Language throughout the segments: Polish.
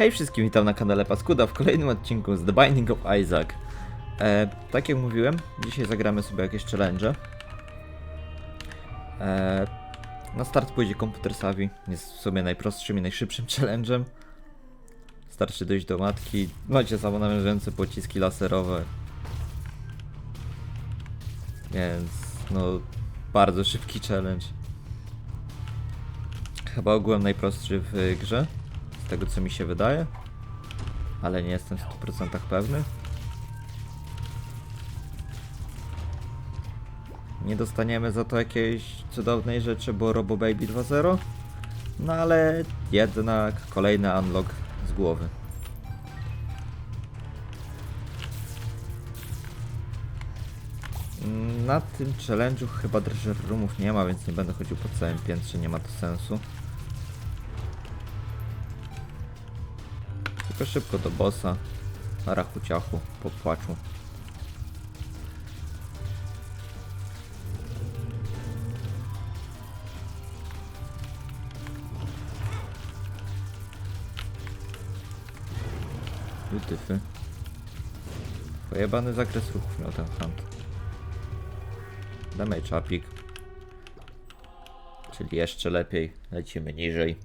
Hej wszystkim, witam na kanale Paskuda w kolejnym odcinku z The Binding of Isaac. E, tak jak mówiłem, dzisiaj zagramy sobie jakieś challenge. E, na start pójdzie komputer Savi, jest w sumie najprostszym i najszybszym challenge'em. Starczy dojść do matki, macie samonawiążające pociski laserowe. Więc, no, bardzo szybki challenge. Chyba ogółem najprostszy w grze, tego co mi się wydaje, ale nie jestem w 100% pewny. Nie dostaniemy za to jakiejś cudownej rzeczy, bo Robo Baby 2.0, no ale jednak kolejny unlock z głowy. Na tym challenge'u chyba treasure roomów nie ma, więc nie będę chodził po całym piętrze, nie ma to sensu. Tylko szybko do bossa, na rachu ciachu, po płaczu. Lutyfy. Pojebany zakres ruchów miał ten hunt. Damage upik. Czyli jeszcze lepiej. Lecimy niżej.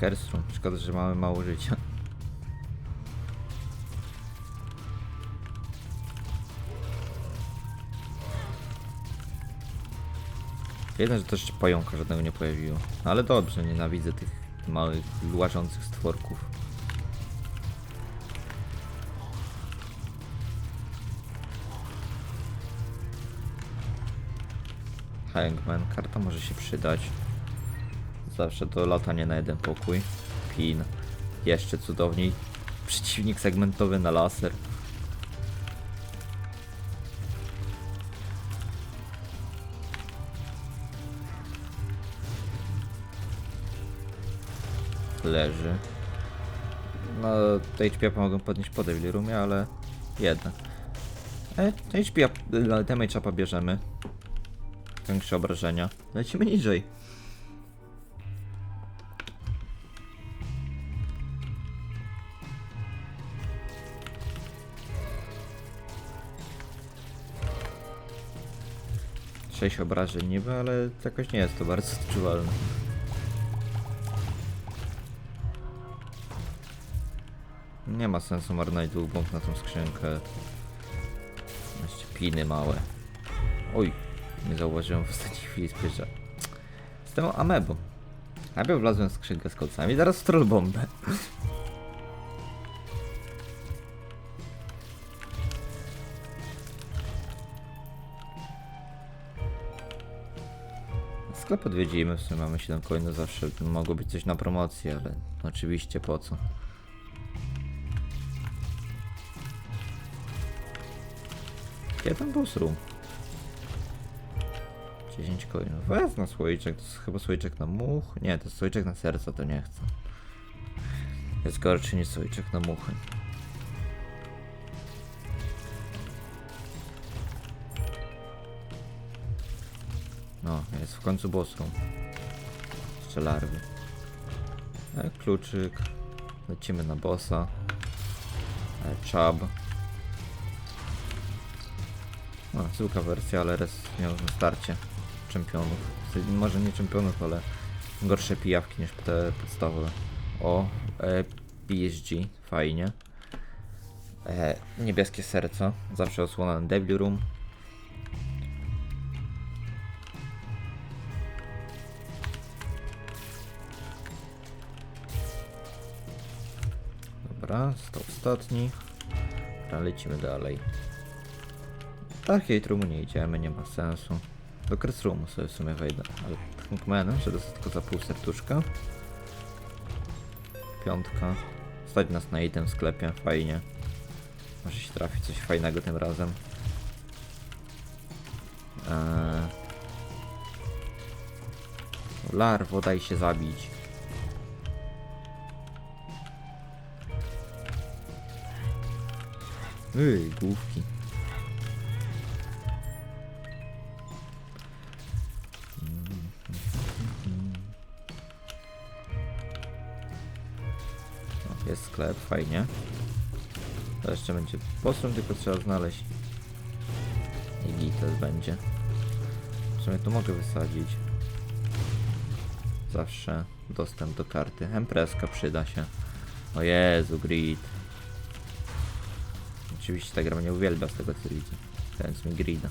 Kerstrom. Szkoda, że mamy mało życia. Jeden, że też jeszcze pająka żadnego nie pojawiło. Ale dobrze, nienawidzę tych małych, łażących stworków. Hangman, karta może się przydać. Zawsze to latanie na jeden pokój. Pin. Jeszcze cudowniej. Przeciwnik segmentowy na laser. leży. No, to HP mogą podnieść po Devil Roomie, ale jednak. E, HP, damage bierzemy. Większe obrażenia. Lecimy niżej. Sześć obrażeń niby, ale jakoś nie jest to bardzo odczuwalne. Nie ma sensu marnować dwóch bomb na tą skrzynkę. Jeszcze piny małe. Oj, nie zauważyłem w ostatniej chwili spojrzę. Jestem amebo. Najpierw wlazłem w skrzynkę z kolcami, zaraz troll bombę. Sklep odwiedzimy, w sumie mamy 7 coinów, zawsze mogło być coś na promocji, ale oczywiście po co. Jeden boss room. 10 coinów. Wezmę słoiczek, to jest chyba słoiczek na much. Nie, to jest słoiczek na serca, to nie chcę. Jest gorszy niż słoiczek na muchy. No, jest w końcu room. Jeszcze larwy. E, kluczyk. Lecimy na bossa. E, chub. No, zwykła wersja, ale res miał na starcie czempionów. Może nie czempionów, ale gorsze pijawki niż te podstawowe. O, e, PSG, fajnie. E, niebieskie serce, zawsze osłona na Devil Room. Dobra, to ostatni. Dobra, lecimy dalej. Takiej trumu nie idziemy, nie ma sensu. Do Cressroomu sobie w sumie wejdę, ale Tankmanem, że dostać tylko za pół serduszka. Piątka. Stać nas na item w sklepie, fajnie. Może się trafi coś fajnego tym razem. Eee... Larwo, daj się zabić. Yy, główki. No, jest sklep, fajnie. To jeszcze będzie posłem, tylko trzeba znaleźć. I gites będzie. W sumie to mogę wysadzić. Zawsze dostęp do karty. Empreska przyda się. O Jezu, grid. Oczywiście ta gra mnie uwielbia z tego co widzę. Więc mi grida.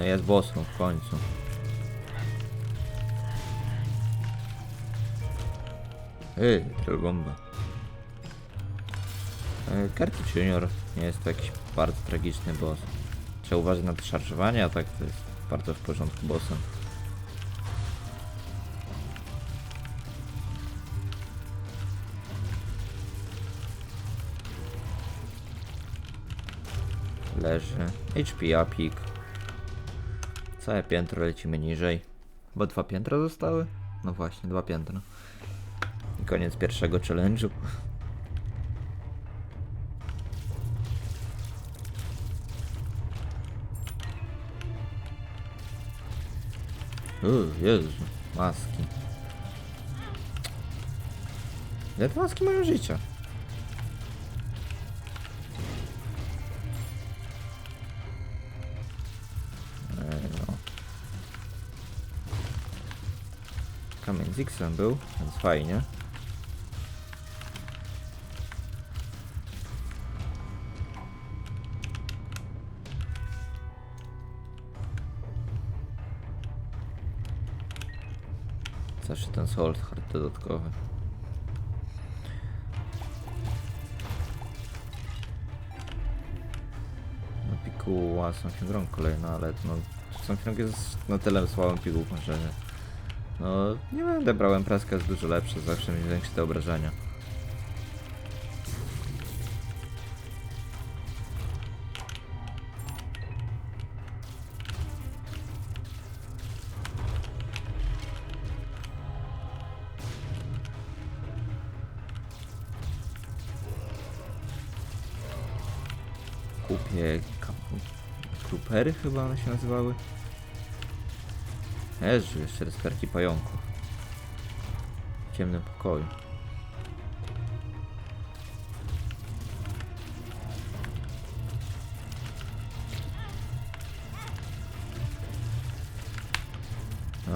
No jest bossem w końcu. Yy, bomba. Karty Junior nie jest to jakiś bardzo tragiczny boss. Trzeba uważać na to szarżowanie, a tak to jest bardzo w porządku bossem. Leży. HP upik. Całe piętro lecimy niżej. Bo dwa piętra zostały? No właśnie, dwa piętra. I koniec pierwszego challenge'u. Uuu, Jezu, maski. Ile te maski mają życia? Kamień z X-em był, więc fajnie. Zawsze ten Soul Heart dodatkowy. No piguła Samsung kolejna, ale no Samsung jest na tyle słabą pigułką, że no nie będę brałem praska jest dużo lepsze, zawsze mi większe te obrażenia. Kupię krupery chyba one się nazywały. Jezu, jeszcze resperki pająków. W ciemnym pokoju.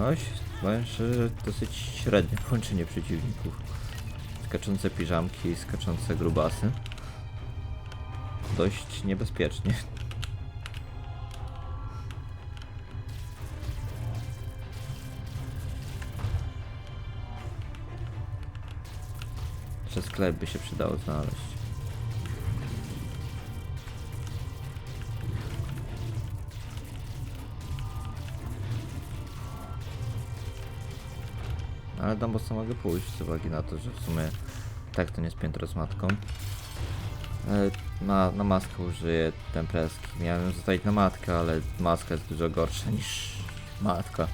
Oś, powiem szczerze, dosyć średnie połączenie przeciwników. Skaczące piżamki, skaczące grubasy. Dość niebezpiecznie. Przez sklep by się przydało znaleźć. Ale do bossa mogę pójść z uwagi na to, że w sumie tak to nie jest piętro z matką. E, Na, na maskę użyję tempreski. Miałem ją zostawić na matkę, ale maska jest dużo gorsza niż matka.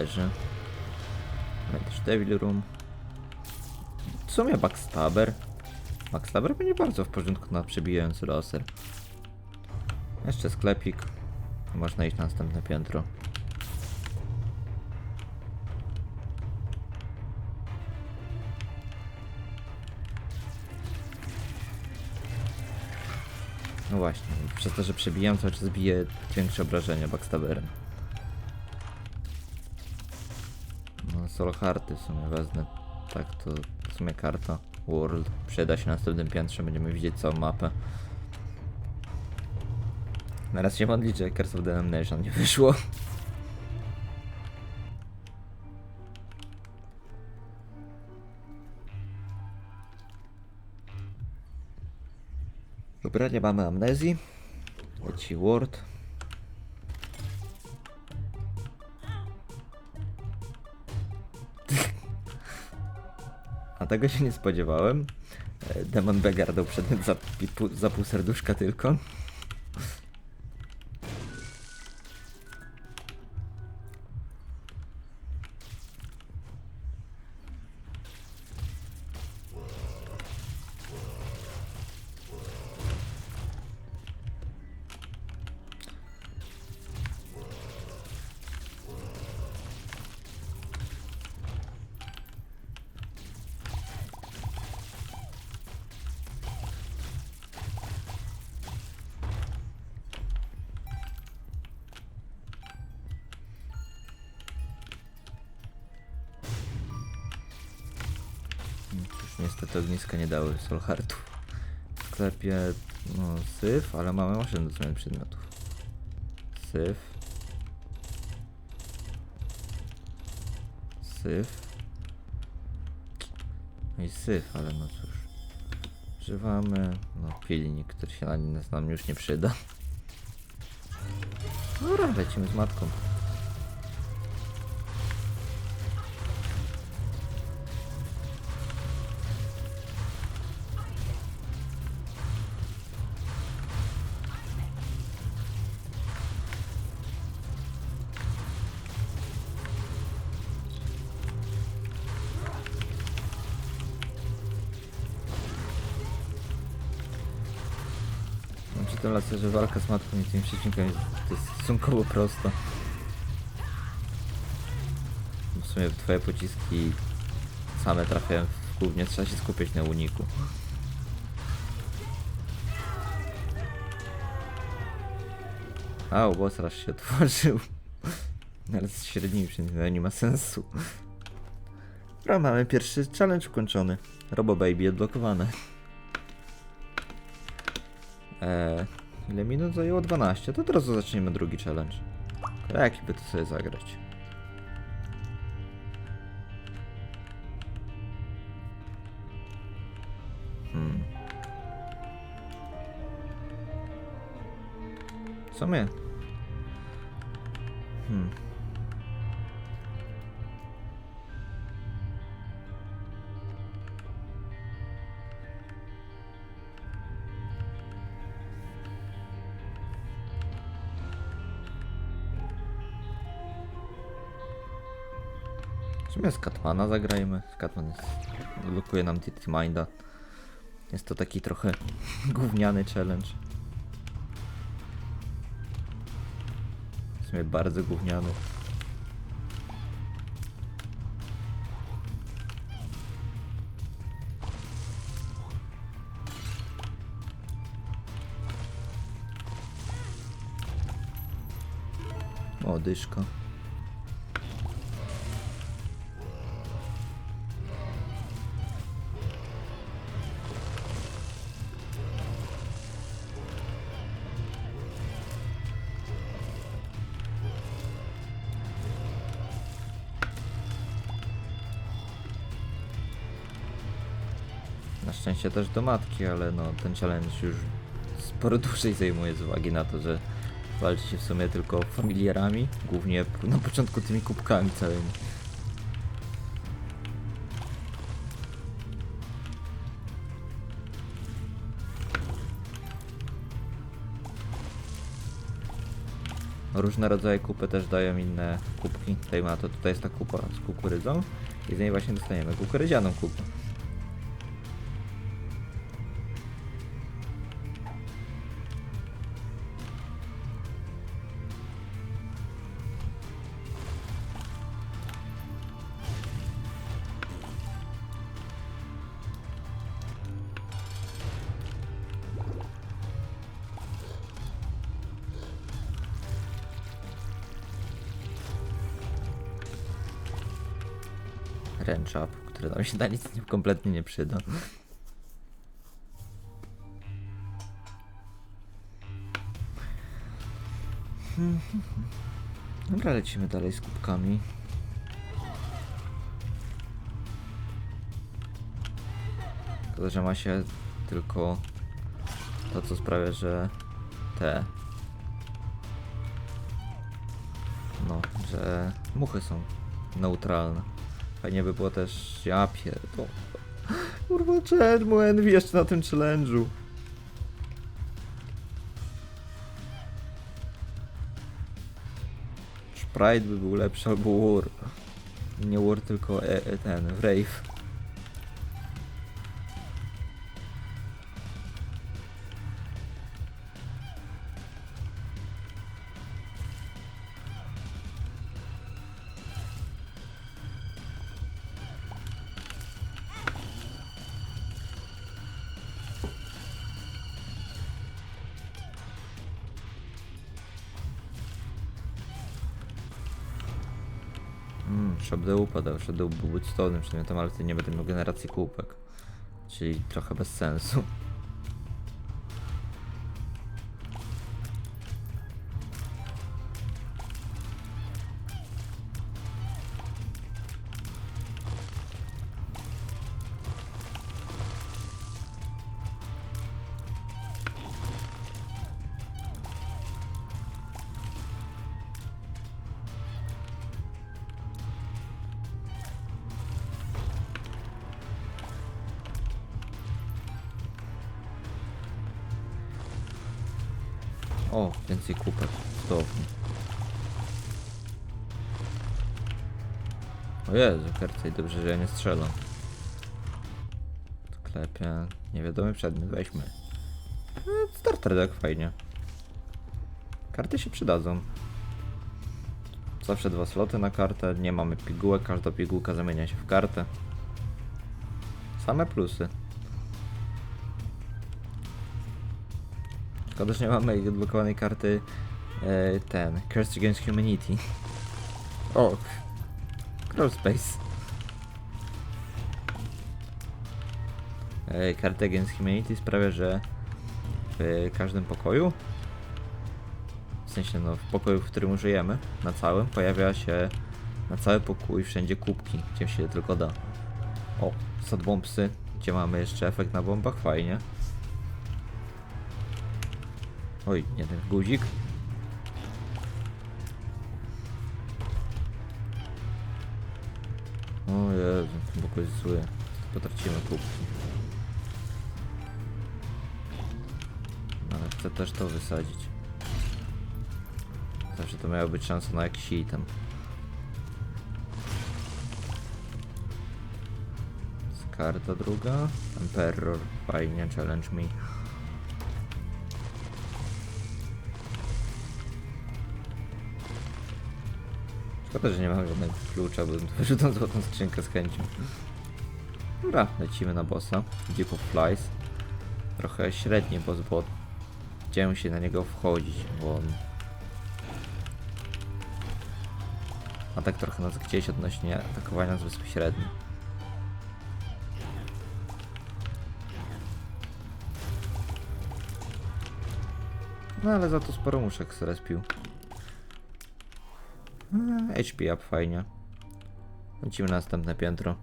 Leży. Mamy też Devil Room. W sumie Backstabber. Backstabber będzie bardzo w porządku na przebijający laser. Jeszcze sklepik. Można iść na następne piętro. No właśnie, przez to, że przebijam cały czas bije większe obrażenia backstabberem. No solo harty w sumie wezmę. Tak to w sumie karta World. Przyda się na następnym piętrze, będziemy widzieć całą mapę. Teraz się modlić, że Curse of the Damnation nie wyszło. Dobra, nie mamy amnezji. Leci Ward. Tego się nie spodziewałem. E, Demon Beggar dał przedmiot za, za pół serduszka tylko. Ogniska nie dały Solhartów. W sklepie, no, syf, ale mamy 8 do zmiany przedmiotów. Syf. Syf. No i syf, ale no cóż. Używamy, no, pilnik, który się na nam już nie przyda. Dobra, lecimy z matką. Że walka z matką i tym przeciwnikiem jest, to jest stosunkowo prosta. W sumie twoje pociski same trafiają w głównie, trzeba się skupiać na uniku. A, boss raz się otworzył. Ale z średnimi przynajmniej nie ma sensu. Dobra, mamy pierwszy challenge ukończony. Robo Baby odblokowane. Eee, ile minut zajęło? 12. To teraz zaczniemy drugi challenge. Jaki by to sobie zagrać? Hmm. Co my? Hmm. W sumie z Catmana zagrajmy. Catman jest, blokuje nam Titty Minda. Jest to taki trochę gówniany challenge. W sumie bardzo gówniany. O, dyszko. Na szczęście też do matki, ale no ten challenge już sporo dłużej zajmuje z uwagi na to, że walczy się w sumie tylko familiarami, głównie na początku tymi kubkami całymi. Różne rodzaje kupy też dają inne kubki. Tutaj ma to, tutaj jest ta kupa z kukurydzą i z niej właśnie dostajemy kukurydzianą kupę. Ręczap, który nam się na nic nie- kompletnie nie przyda. Dobra, lecimy dalej z kubkami. Szkoda, że ma się tylko to, co sprawia, że te. No, że muchy są neutralne. Fajnie by było też. Ja pierdolę. Kurwa, czemu Envy jeszcze na tym challenge'u? Sprite by był lepszy albo War. Nie War, tylko e, e, ten, Wraith. Shadow upadał, Shadow był Woodstone'em przedmiotem, ale wtedy nie będę miał generacji kółpek. Czyli trochę bez sensu. O, więcej kółpek. Cudownie. O Jezu, Kercej, dobrze, że ja nie strzelam. Klepie. Niewiadomy przedmiot, weźmy. E, Starter deck, fajnie. Karty się przydadzą. Zawsze dwa sloty na kartę, nie mamy pigułek, każda pigułka zamienia się w kartę. Same plusy. Szkoda, że nie mamy odblokowanej karty e, ten, Cursed Against Humanity. O, Crawl Space. E, karta Against Humanity sprawia, że w każdym pokoju, w sensie no w pokoju, w którym użyjemy, na całym, pojawia się na cały pokój wszędzie kubki, gdzie się tylko da. O, sad bombsy, gdzie mamy jeszcze efekt na bombach, fajnie. Oj, jeden guzik. O Jezu, ten jest zły. Potracimy kubki. Ale chcę też to wysadzić. Zawsze to miała być szansa na jakiś item. Karta druga. Emperor. Fajnie, challenge me. Szkoda, że nie mam żadnego klucza, bym wyrzucał złotą skrzynkę z chęcią. Dobra, lecimy na bossa. Deep of Flies. Trochę średni boss, bo chciałem się na niego wchodzić, bo on... A tak trochę nas gdzieś odnośnie atakowania z wyspy średniej. No ale za to sporo muszek zrespił. HP up fajnie. Lecimy na następne piętro.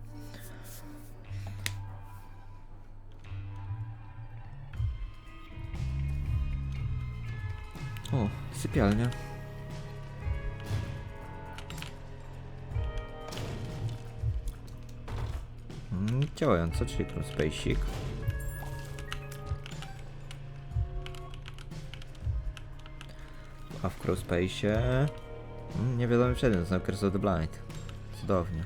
O, sypialnia. Mm, Działająca, czyli spaceship. A w Crowspace Mm, Nie wiadomo przedmiot, Curse of the Blind. Cudownie.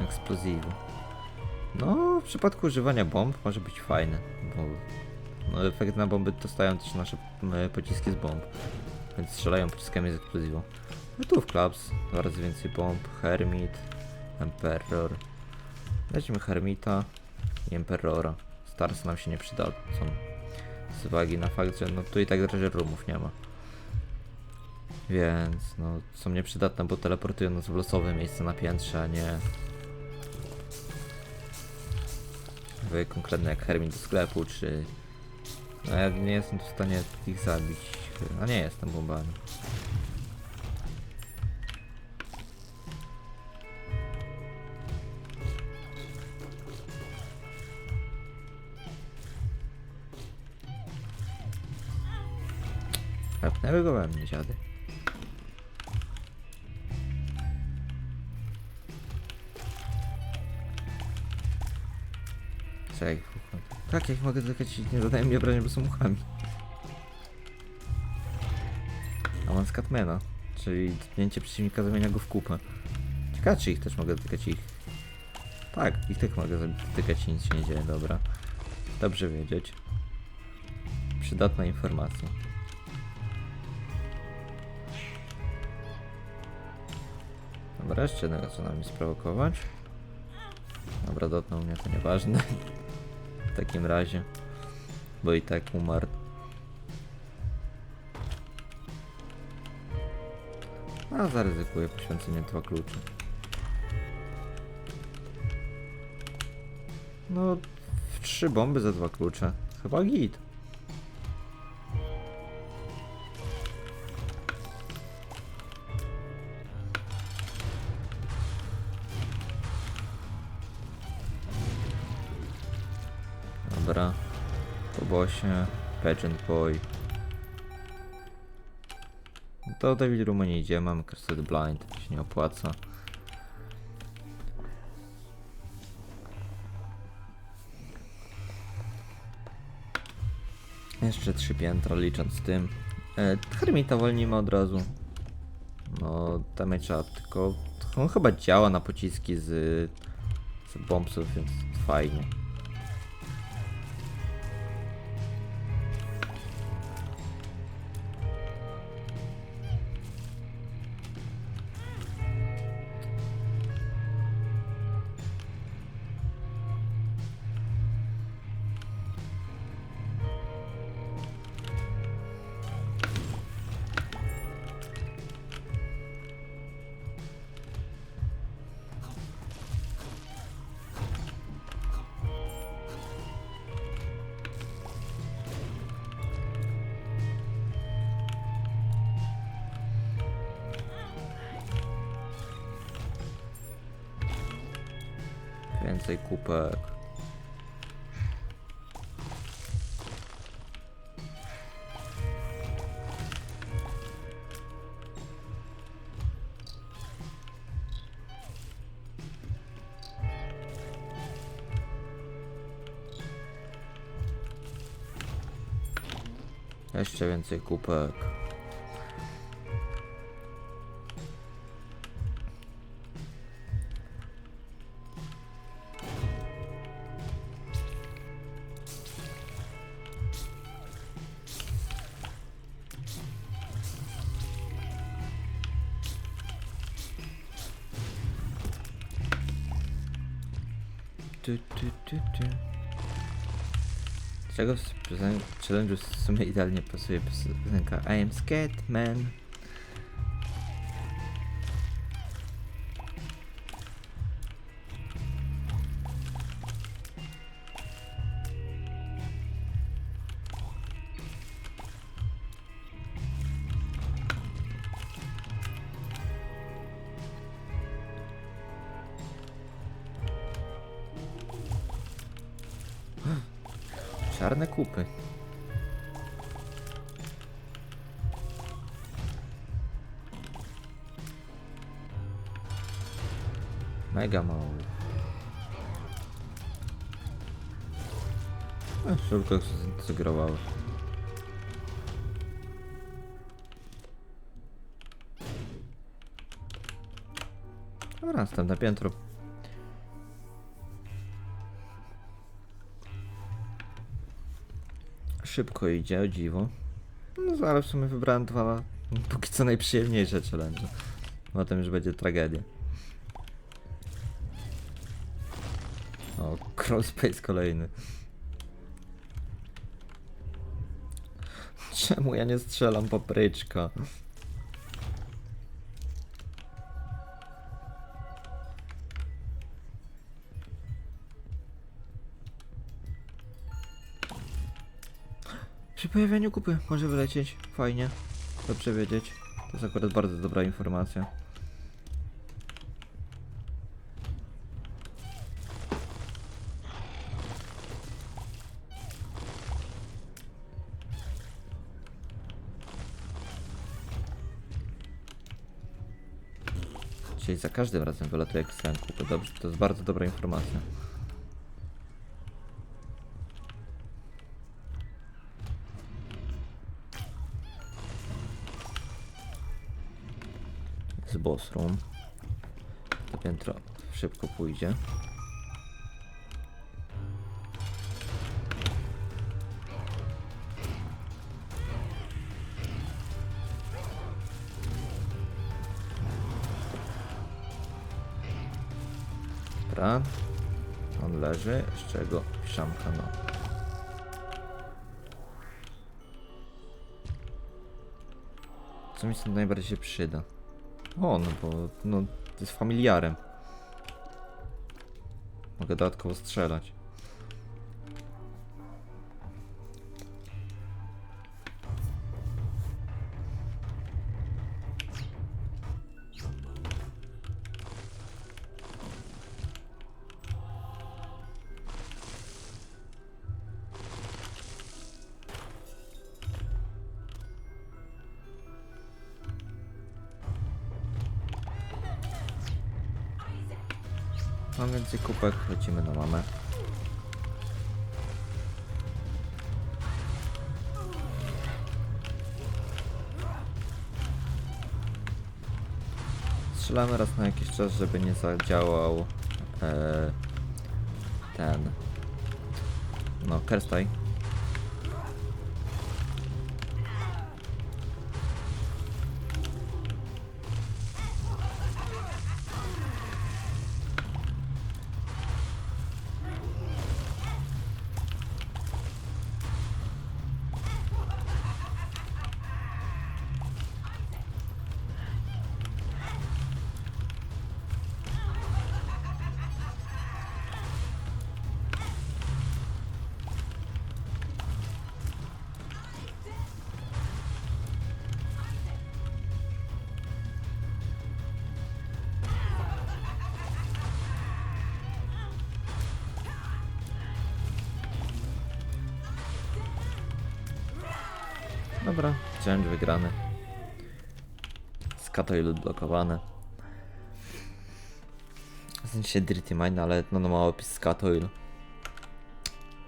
Eksplozywy. No, w przypadku używania bomb może być fajne, bo no, efekt na bomby dostają też nasze pociski z bomb, więc strzelają pociskami z eksplozywą. No tu w Clubs, razy więcej bomb, Hermit, Emperor. Weźmy Hermita i Emperora. Stars nam się nie przydadzą. Z uwagi na fakt, że no tu i tak treasure roomów nie ma. Więc no są nieprzydatne, bo teleportują nas w losowe miejsce na piętrze, a nie... wy konkretnie jak Hermin do sklepu, czy... No ja nie jestem w stanie ich zabić. A nie jestem bombami. Pepnęły go we mnie, dziady. Jak Tak, jak mogę dotykać nie zadają mi obrażeń, bo są muchami. A mam Scatmana, czyli dotknięcie przeciwnika zamienia go w kupę. Ciekawe, czy ich też mogę dotykać ich. Tak, ich też mogę dotykać i nic się nie dzieje, dobra. Dobrze wiedzieć. Przydatna informacja. Dobra, jeszcze jednego co nam sprowokować. Dobra, dotknął mnie, to nieważne. W takim razie. Bo i tak umarł. A zaryzykuję poświęcenie dwa klucze. No, trzy bomby za dwa klucze. Chyba git. Bosie. Pageant Boy. Do David Roomu nie idzie, mamy Cursed Blind, się nie opłaca. Jeszcze trzy piętra licząc z tym. E, Hermita wolnimy od razu. No, damage up, tylko on chyba działa na pociski z, z bombsów, więc fajnie. Jeszcze więcej kupek. Challenge'u w sumie idealnie pasuje piosenka I am scared man. Czarne kupy. Mega mało. E, Szybko zintegrowały. Dobra, następne piętro. Szybko idzie, o dziwo. No ale w sumie wybrałem dwa póki co najprzyjemniejsze challenge. Potem już będzie tragedia. O, crawlspace kolejny. Czemu ja nie strzelam papryczka? Przy pojawieniu kupy może wylecieć. Fajnie. Dobrze wiedzieć. To jest akurat bardzo dobra informacja. Za każdym razem wylatuje jak kupy. Dobrze, to jest bardzo dobra informacja. z boss room. To piętro szybko pójdzie. Leży, z czego szamka no. Co mi stąd najbardziej się przyda? O, no bo no, jest familiarem. Mogę dodatkowo strzelać. Mam więcej kupek, lecimy na mamę. Strzelamy raz na jakiś czas, żeby nie zadziałał e, ten no, Kerstaj. Challenge wygrany. Skatoil odblokowane. W sensie Dirty Mine, ale no, no ma opis Skatoil.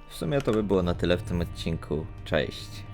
W sumie to by było na tyle w tym odcinku. Cześć.